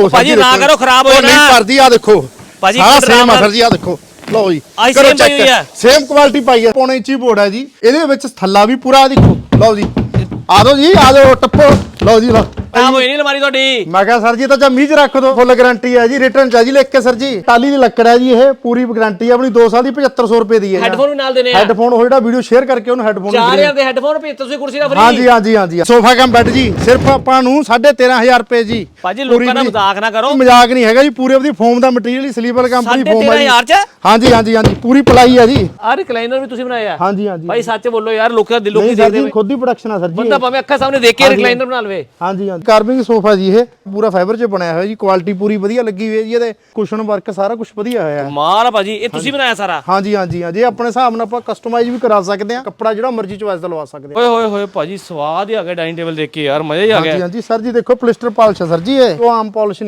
Sir ਭਾਜੀ ਨਾ। ਕਰੋ, ਖਰਾਬ ਹੋ ਜਾਣਾ। ਨਹੀਂ ਭਰਦੀ ਆ ਦੇਖੋ ਭਾਜੀ, ਹਾਂ ਸੇਮ ਆ ਸਰ ਜੀ ਆ ਦੇਖੋ ਲਓ ਜੀ ਕਰੋ। ਆ। ਸੇਮ ਕੁਆਲਿਟੀ ਪਾਈ ਹੈ ਪੌਣੇ ਇੰਚੀ ਬੋਰਡ ਹੈ ਜੀ ਇਹਦੇ ਵਿੱਚ ਥੱਲਾ ਵੀ ਪੂਰਾ ਦੇਖੋ ਲਓ ਜੀ ਆ ਜਾਓ ਜੀ ਆ ਜਾਓ ਟੱਪੋ ਲਓ ਜੀ ਲਓ। ਖਰਾਬ ਹੋਈ ਨਹੀਂ ਅਲਮਾਰੀ ਤੁਹਾਡੀ। ਮੈਂ ਕਿਹਾ ਸਰ ਜੀ ਇਹ ਤਾਂ ਜਾਂ ਮੀਜ ਰੱਖ ਦੋ। ਫੁੱਲ ਗਾਰੰਟੀ ਹੈ ਜੀ ਰਿਟਰਨ ਚ ਹੈ ਜੀ ਲਿਖ ਕੇ ਸਰ ਜੀ। ਟਾਲੀ ਦੀ ਲੱਕੜ ਹੈ ਜੀ ਇਹ ਪੂਰੀ ਗਾਰੰਟੀ ਹੈ ਆਪਣੀ 2 ਸਾਲ ਦੀ 7500 ਰੁਪਏ ਦੀ ਹੈ ਹੈੱਡਫੋਨ ਵੀ ਨਾਲ ਦੇਣੇ ਆ। ਹੈੱਡਫੋਨ ਉਹ ਜਿਹੜਾ ਵੀਡੀਓ ਸ਼ੇਅਰ ਕਰਕੇ ਉਹਨੂੰ ਹੈੱਡਫੋਨ 4000 ਦੇ। ਹੈੱਡਫੋਨ ਭੇਜ ਤੁਸੀਂ ਕੁਰਸੀ ਦਾ ਫਰੀ ਹਾਂਜੀ ਹਾਂਜੀ ਹਾਂਜੀ। ਸੋਫਾ ਕਮ ਬੈੱਡ ਜੀ ਸਿਰਫ ਆਪਾਂ ਨੂੰ 13500 ਰੁਪਏ ਜੀ। ਭਾਜੀ ਪੂਰੀ ਲੋਕਾਂ ਦੀ- ਮਜ਼ਾਕ ਨਾ ਕਰੋ। ਮਜ਼ਾਕ ਨਹੀਂ ਹੈਗਾ ਜੀ ਪੂਰੇ ਉਹਦੀ ਫੋਮ ਦਾ ਮਟੀਰੀਅਲ ਹੀ ਸਲੀਪਰ ਕੰਪਨੀ ਫੋਮ ਹੈ 13,500 ਜੀ ਚ? ਹਾਂਜੀ ਹਾਂਜੀ ਹਾਂਜੀ ਪੂਰੀ ਪਲਾਈ ਹੈ ਜੀ। ਆ ਰਿਕਲਾਈਨਰ ਵੀ ਤੁਸੀਂ ਬਣਾਇਆ ਹਾਂਜੀ ਹਾਂਜੀ। ਭਾਈ ਸੱਚ ਬੋਲੋ ਯਾਰ ਲੋਕਾਂ ਦਿਲੋਂ ਨਹੀਂ ਕੀ ਸਰ ਦੇਖਦੇ ਜੀ ਖੁਦ ਹੀ ਪ੍ਰੋਡਕਸ਼ਨ ਆ ਸਰ ਜੀ ਬੰਦਾ ਭਾਵੇਂ ਅੱਖਾਂ ਸਾਹਮਣੇ ਦੇਖ ਕੇ ਰਿਕਲਾਈਨਰ ਬਣਾ ਲਵੇ। ਹਾਂਜੀ ਹਾਂਜੀ। ਕਾਰਵਿੰਗ ਸੋਫਾ ਜੀ ਇਹ। ਪੂਰਾ ਫਾਈਬਰ 'ਚ ਬਣਿਆ ਹੋਇਆ ਜੀ। ਕੁਆਲਿਟੀ ਪੂਰੀ ਵਧੀਆ ਲੱਗੀ ਹੋਈ ਹੈ ਜੀ ਇਹਦੇ। ਕੁਸ਼ਨ ਵਰਕ ਸਾਰਾ ਕੁਝ ਵਧੀਆ ਹੋਇਆ। ਹੈ ਮਾਲ ਆ ਭਾਜੀ। ਇਹ ਤੁਸੀਂ ਬਣਾਇਆ ਸਾਰਾ? ਹਾਂਜੀ ਹਾਂਜੀ ਹਾਂਜੀ। ਆਪਣੇ ਹਿਸਾਬ ਨਾਲ ਆਪਾਂ ਕਸਟਮਾਈਜ਼ ਵੀ ਕਰਾ ਸਕਦੇ ਹਾਂ। ਕੱਪੜਾ ਜਿਹੜਾ ਮਰਜ਼ੀ ਚੋਇਸ ਦਾ ਲਵਾ ਸਕਦੇ ਹਾਂ। ਓਏ ਹੋਏ ਹੋਏ ਭਾਜੀ ਸਵਾਦ ਹੀ ਆ ਗਿਆ ਡਾਈਨਿੰਗ ਟੇਬਲ ਦੇਖ ਕੇ ਯਾਰ। ਮਜ਼ਾ ਹੀ ਆ ਗਿਆ। ਹਾਂਜੀ। ਹਾਂਜੀ ਸਰ ਜੀ ਦੇਖੋ ਪਲਿਸਟਰ ਪਾਲਿਸ਼ ਹੈ ਸਰ ਜੀ ਇਹ। ਉਹ ਆਮ ਪਾਲਿਸ਼